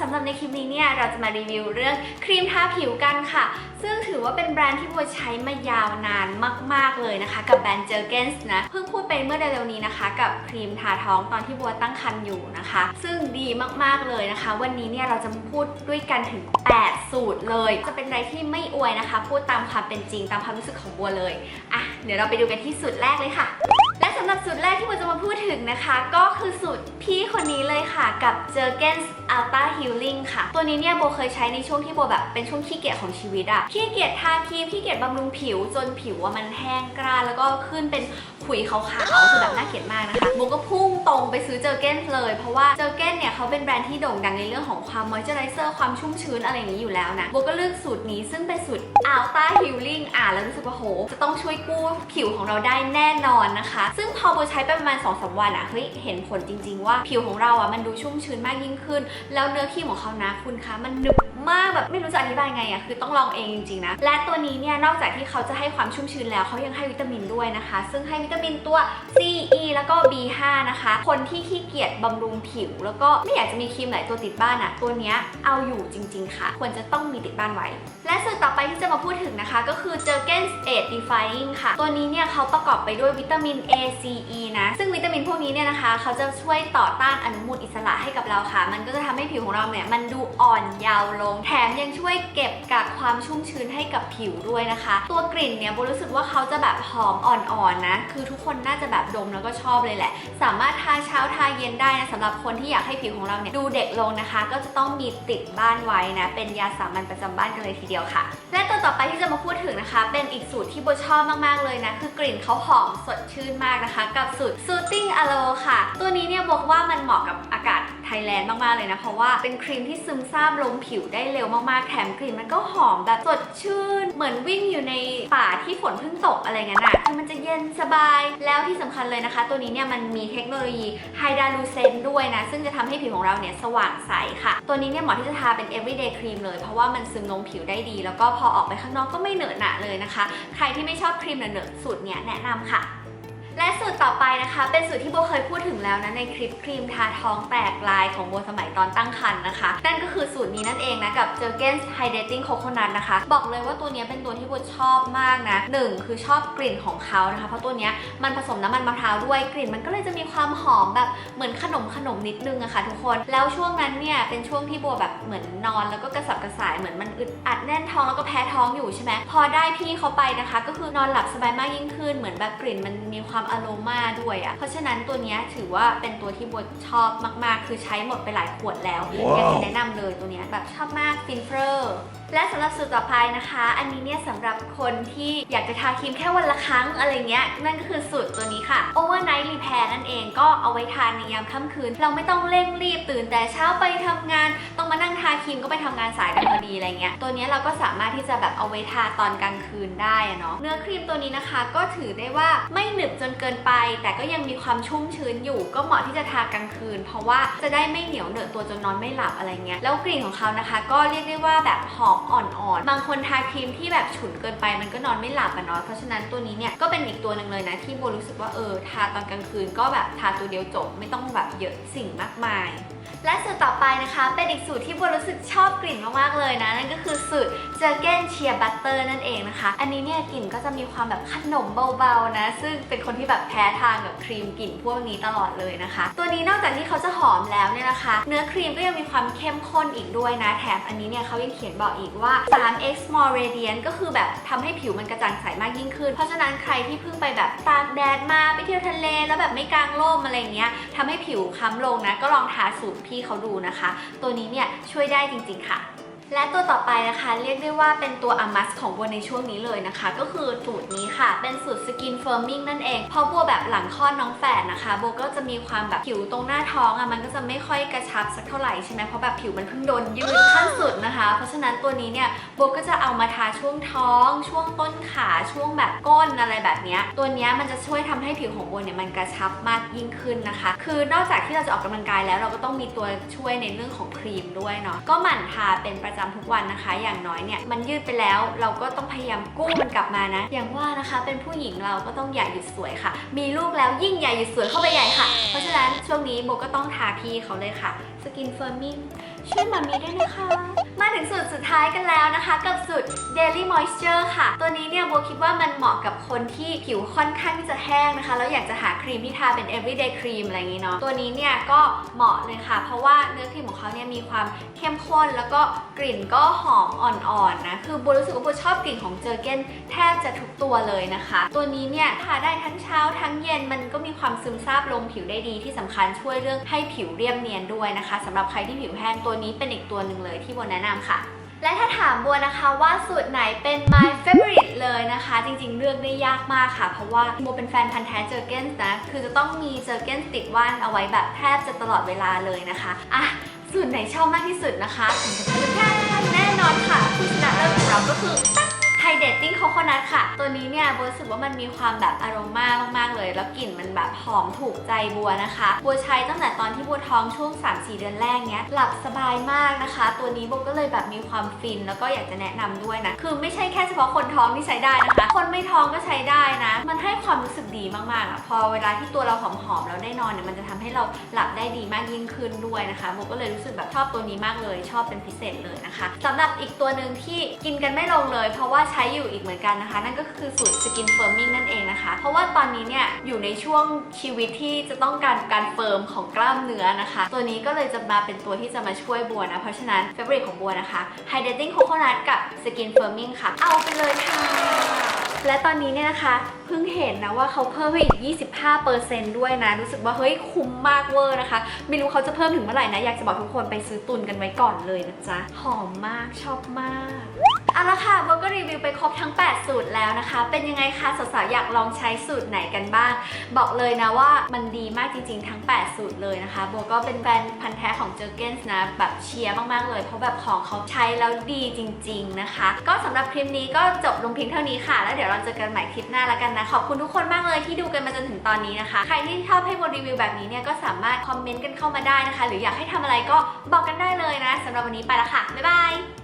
สำหรับในคลิปนี้เนี่ยเราจะมารีวิวเรื่องครีมทาผิวกันค่ะ ซึ่งถือว่าเป็นแบรนด์ที่บัวใช้มายาวนานมาก ๆ เลยนะคะ กับแบรนด์เจอเกนส์นะ เพิ่งพูดไปเมื่อเร็วๆนี้นะคะ กับครีมทาท้องตอนที่บัวตั้งครรภ์อยู่นะคะ ซึ่งดีมากๆเลยนะคะ วันนี้เนี่ยเราจะมาพูดด้วยกันถึง 8 สูตรเลย จะเป็นอะไรที่ไม่อวยนะคะ พูดตามความเป็นจริงตามความรู้สึกของบัวเลยอะเดี๋ยวเราไปดูกันที่สูตรแรกเลยค่ะ หรับสูตรแรกที่โบจะมาพูดถึงนะคะ ก็คือสูตรพี่คนนี้เลยค่ะกับ j e r g e n s Alta Healing ค่ะ ตัวนี้เนี่ยโบเคยใช้ในช่วงที่โบแบบเป็นช่วงขี้เกียจของชีวิตอะขี้เกียจทาครีมขี้เกียจบำรุงผิวจนผิวว่ามันแห้งกร้านแล้วก็ขึ้นเป็นขุยขาวๆคือแบบน่าเกลียดมากนะคะโบก็พุ่ง งไปซื้อ j e r g e n s เลย เพราะว่า j e r g e n s เนี่ยเขาเป็นแบรนด์ที่โด่งดังในเรื่องของความ moisturizer ความชุ่มชื้นอะไรอย่างนี้อยู่แล้วนะโบก็เลือกสูตรนี้ซึ่งเป็นสูตร Ultra Healing อ่านแล้วรู้สึกว่าโห จะต้องช่วยกู้ผิวของเราได้แน่นอนนะคะ ซึ่งพอโบใช้ไปประมาณ2อสวันอะเฮ้ยเห็นผลจริง ๆ ว่าผิวของเราอะมันดูชุ่มชื้นมากยิ่งขึ้น แล้วเนื้อครีมของเขานะคุณคะมันหนึบ มากแบบไม่รู้จะอธิบายไงอะคือต้องลองเองจริงๆนะ และตัวนี้เนี่ยนอกจากที่เขาจะให้ความชุ่มชื้นแล้วเขายังให้วิตามินด้วยนะคะ ซึ่งให้วิตามินตัว C E แล้วก็ B5 นะคะ คนที่ขี้เกียจบำรุงผิว แล้วก็ไม่อยากจะมีครีมหลายตัวติดบ้านอะตัวเนี้ยเอาอยู่จริง ๆ ค่ะ ควรจะต้องมีติดบ้านไว้ และสูตรต่อไปที่จะมาพูดถึงนะคะ ก็คือ Jergens Age Defying ค่ะ ตัวนี้เนี่ยเขาประกอบไปด้วยวิตามิน A C E นะ ซึ่งวิตามินพวกนี้เนี่ยนะคะเขาจะช่วยต่อต้านอนุมูลอิสระให้กับเราค่ะ มันก็จะทำให้ผิวของเราเนี่ยมันดูอ่อนเยาว์ลงแถมยังช่วยเก็บกักความชุ่มชื้นให้กับผิวด้วยนะคะ ตัวกลิ่นเนี่ยโบรู้สึกว่าเขาจะแบบหอมอ่อนๆนะ คือทุกคนน่าจะแบบดมแล้วก็ชอบเลยแหละ สามารถทาเช้าทาเย็นได้นะสำหรับคนที่อยากให้ผิวของเราเนี่ยดูเด็กลงนะคะ ก็จะต้องมีติดบ้านไว้นะ เป็นยาสามัญประจำบ้านกันเลยทีเดียวค่ะ และตัวต่อไปที่จะมาพูดถึงนะคะ เป็นอีกสูตรที่โบชอบมากๆเลยนะ คือกลิ่นเขาหอมสดชื่นมากนะคะ กับสูตร Soothing Aloe ค่ะ ตัวนี้เนี่ยบอกว่ามันเหมาะกับอากาศ ทยแลนด์มากๆเลยนะ เพราะว่าเป็นครีมที่ซึมซาบลงผิวได้เร็วมากๆ แถมกลิ่นมันก็หอมแบบสดชื่น เหมือนวิ่งอยู่ในป่าที่ฝนเพิ่งตกอะไรเงี้ยนะคือมันจะเย็นสบาย แล้วที่สำคัญเลยนะคะ ตัวนี้เนี่ยมันมีเทคโนโลยีไฮดาลูเซนด้วยนะ ซึ่งจะทำให้ผิวของเราเนี่ยสว่างใสค่ะ ตัวนี้เนี่ยเหมาะที่จะทาเป็น everyday cream เลย เพราะว่ามันซึมลงผิวได้ดี แล้วก็พอออกไปข้างนอกก็ไม่เหนอะหนะเลยนะคะ ใครที่ไม่ชอบครีมเหนอะๆสูตรเนี้ยแนะนำค่ะ และสูตรต่อไปนะคะ เป็นสูตรที่โบเคยพูดถึงแล้วนะในคลิปครีมทาท้องแตกลายของโบสมัยตอนตั้งครรภ์นะคะ นั่นก็คือสูตรนี้นั่นเองนะ กับ Jergens Hydrating Coconut นะคะ บอกเลยว่าตัวนี้เป็นตัวที่โบชอบมากนะหนึ่งคือชอบกลิ่นของเขานะคะ เพราะตัวนี้มันผสมน้ำมันมะพร้าวด้วยกลิ่น มันก็เลยจะมีความหอมแบบเหมือนขนมขนมนิดนึงอะค่ะทุกคนแล้วช่วงนั้นเนี่ยเป็นช่วงที่โบแบบเหมือนนอน แล้วก็กระสับกระส่ายเหมือนมันอึดอัดแน่นท้องแล้วก็แพ้ท้องอยู่ใช่ไหมพอได้พี่เขาไปนะคะ ก็คือนอนหลับสบายมากยิ่งขึ้นเหมือนแบบกลิ่นมันมีความอโรมาด้วยอะเพราะฉะนั้นตัวเนี้ยถือว่าเป็นตัวที่โบชอบมากๆ คือใช้หมดไปหลายขวดแล้วว้าวอยากจะแนะนำเลยตัวเนี้ยแบบชอบมากฟินเฟอร์ และสำหรับสูตรต่อไปนะคะ อันนี้เนี่ยสำหรับคนที่อยากจะทาครีมแค่วันละครั้งอะไรเงี้ย นั่นก็คือสูตรตัวนี้ค่ะ Overnight Repair นั่นเองก็เอาไว้ทานในยามค่ำคืน เราไม่ต้องเร่งรีบตื่นแต่เช้าไปทำงาน ต้องมานั่งทาครีมก็ไปทำงานสายกันพอดีอะไรเงี้ย ตัวนี้เราก็สามารถที่จะแบบเอาไว้ทาตอนกลางคืนได้เนาะ เนื้อครีมตัวนี้นะคะ ก็ถือได้ว่าไม่หนึบจนเกินไป แต่ก็ยังมีความชุ่มชื้นอยู่ ก็เหมาะที่จะทากลางคืน เพราะว่าจะได้ไม่เหนียวเหนอะตัวจนนอนไม่หลับอะไรเงี้ย แล้วกลิ่นของเขานะคะ ก็เรียกได้ว่าแบบหอมอ่อนๆ บางคนทาครีมที่แบบฉุนเกินไปมันก็นอนไม่หลับอะเนาะ เพราะฉะนั้นตัวนี้เนี่ยก็เป็นอีกตัวหนึ่งเลยนะที่โบรู้สึกว่าเออทาตอนกลางคืนก็แบบทาตัวเดียวจบไม่ต้องแบบเยอะสิ่งมากมาย และสูตรต่อไปนะคะ เป็นอีกสูตรที่โบรู้สึกชอบกลิ่นมากๆเลยนะ นั่นก็คือสูตรเจอเกนเชียร์บัตเตอร์นั่นเองนะคะ อันนี้เนี่ยกลิ่นก็จะมีความแบบขนมเบาๆนะ ซึ่งเป็นคนที่แบบแพ้ทานกับครีมกลิ่นพวกนี้ตลอดเลยนะคะ ตัวนี้นอกจากที่เขาจะหอมแล้วเนี่ยนะคะ เนื้อครีมก็ยังมีความเข้มข้นอีกด้วยนะ แถมอันนี้เนี่ยเขายังเขียนบอกอีกว่า 3x more radiant ก็คือแบบทำให้ผิวมันกระจ่างใสมากยิ่งขึ้น เพราะฉะนั้นใครที่เพิ่งไปแบบตากแดดมาไปเที่ยวทะเล แล้วแบบไม่กางร่มอะไรเงี้ยทำให้ผิวค้ำลงนะก็ลองทาสูตรพี่เขาดูนะคะ ตัวนี้เนี่ยช่วยได้จริงๆค่ะ และตัวต่อไปนะคะเรียกได้ว่าเป็นตัวอามัสของบัวในช่วงนี้เลยนะคะ ก็คือสูตรนี้ค่ะ เป็นสูตรสกินเฟิร์มมิ่งนั่นเองเพราะบัวแบบหลังคลอดน้องแฝดนะคะบัวก็จะมีความแบบผิวตรงหน้าท้องอะ่ะมันก็จะไม่ค่อยกระชับสักเท่าไหร่ใช่ไหมเพราะแบบผิวมันเพิ่งโดนยืดขั้นสุดนะคะ เพราะฉะนั้นตัวนี้เนี่ยบัวก็จะเอามาทาช่วงท้อง ช่วงต้นขาช่วงแบบก้นอะไรแบบเนี้ยตัวนี้มันจะช่วยทำให้ผิวของบัวเนี่ยมันกระชับมากยิ่งขึ้นนะคะ คือนอกจากที่เราจะออกกำลังกายแล้วเราก็ต้องมีตัวช่วยในเรื่องของครีมด้วยเนาะก็หมั่นทาเป็นประจจำทุกวันนะคะ อย่างน้อยเนี่ยมันยืดไปแล้ว เราก็ต้องพยายามกู้มันกลับมานะ อย่างว่านะคะ เป็นผู้หญิงเราก็ต้องอย่าหยุดสวยค่ะ มีลูกแล้วยิ่งอย่าหยุดสวยเข้าไปใหญ่ค่ะ เพราะฉะนั้นช่วงนี้โบก็ต้องทาพี่เขาเลยค่ะสกินเฟิร์มิงช่วยมามีด้วยนะคะ มาถึงสูตรสุดท้ายกันแล้วนะคะ กับสูตร Daily Moisture ค่ะ ตัวนี้เนี่ยโบคิดว่ามันเหมาะกับคนที่ผิวค่อนข้างที่จะแห้งนะคะ แล้วอยากจะหาครีมที่ทาเป็น everyday cream อะไรอย่างนี้เนาะ ตัวนี้เนี่ยก็เหมาะเลยค่ะ เพราะว่าเนื้อครีมของเขาเนี่ยมีความเข้มข้นแล้วก็กลิ่นก็หอมอ่อนๆนะ คือโบรู้สึกว่าโบชอบกลิ่นของเจอเกนแทบจะทุกตัวเลยนะคะ ตัวนี้เนี่ยทาได้ทั้งเช้าทั้งเย็นมันก็มีความซึมซาบลงผิวได้ดีที่สำคัญช่วยเรื่องให้ผิวเรียบเนียนด้วยนะคะสำหรับใครที่ผิวแห้งตัวนี้เป็นอีกตัวหนึ่งเลยที่โบแนะนำค่ะและถ้าถามบัวนะคะว่าสูตรไหนเป็น my favorite เลยนะคะ จริงๆ เลือกได้ยากมากค่ะ เพราะว่าโบเป็นแฟนพันธ์แท้เจอเกนนะ คือจะต้องมีเจอเกนติดว่านเอาไว้แบบแทบจะตลอดเวลาเลยนะคะอะ สูตรไหนชอบมากที่สุดนะคะแน่นอนค่ะผู้ชนะเลิศของเราก็คือ เดตติ้งโคโคนัทค่ะ ตัวนี้เนี่ยบัวรู้สึกว่ามันมีความแบบอารมามากๆเลย แล้วกลิ่นมันแบบหอมถูกใจบัวนะคะ บัวใช้ตั้งแต่ตอนที่บัวท้องช่วง 3-4 เดือนแรกเนี้ยหลับสบายมากนะคะ ตัวนี้บัวก็เลยแบบมีความฟินแล้วก็อยากจะแนะนำด้วยนะ คือไม่ใช่แค่เฉพาะคนท้องที่ใช้ได้นะคะ คนไม่ท้องก็ใช้ได้นะ มันให้ความรู้สึกดีมากๆอะพอเวลาที่ตัวเราหอมๆแล้วได้นอนเนี่ยมันจะทำให้เราหลับได้ดีมากยิ่งขึ้นด้วยนะคะบัวก็เลยรู้สึกแบบชอบตัวนี้มากเลย ชอบเป็นพิเศษเลยนะคะสำหรับอีกตัวหนึ่งที่กินกันไม่ลงเลย เพราะว่าใช้ช้อยู่อีกเหมือนกันนะคะ นั่นก็คือสูตรสกินเฟิร์มมิ่งนั่นเองนะคะ เพราะว่าตอนนี้เนี่ยอยู่ในช่วงชีวิตที่จะต้องการการเฟิร์มของกล้ามเนื้อนะคะ ตัวนี้ก็เลยจะมาเป็นตัวที่จะมาช่วยบัวนะ เพราะฉะนั้นเฟเวอร์ของบัวนะคะไฮเดรติ้งโคโคนัทกับสกินเฟิร์มมิ่งค่ะ เอาไปเลยค่ะและตอนนี้เนี่ยนะคะ พิ่งเห็นนะว่าเขาเพิ่มให้อีก 25%ด้วยนะ รู้สึกว่าเฮ้ยคุ้มมากเวอร์นะคะ ไม่รู้เขาจะเพิ่มถึงเมื่อไหร่นะ อยากจะบอกทุกคนไปซื้อตุนกันไว้ก่อนเลยนะจ๊ะ หอมมากชอบมากเอาละค่ะโบก็รีวิวไปครบทั้ง 8 สูตรแล้วนะคะ เป็นยังไงคะสาวๆอยากลองใช้สูตรไหนกันบ้าง บอกเลยนะว่ามันดีมากจริงๆ ทั้ง 8 สูตรเลยนะคะโบก็เป็นแฟนพันธ์แท้ของเจอเกนส์นะแบบเชียร์มากๆเลย เพราะแบบของเขาใช้แล้วดีจริง ๆนะคะ ก็สำหรับคลิปนี้ก็จบลงเพียงเท่านี้ค่ะ แล้วเดี๋ยวเราเจอกันใหม่คลิปหน้าแล้วกันนะขอบคุณทุกคนมากเลยที่ดูกันมาจนถึงตอนนี้นะคะ ใครที่ชอบให้โบรีวิวแบบนี้เนี่ยก็สามารถคอมเมนต์กันเข้ามาได้นะคะ หรืออยากให้ทำอะไรก็บอกกันได้เลยนะสำหรับวันนี้ไปละค่ะบ๊ายบาย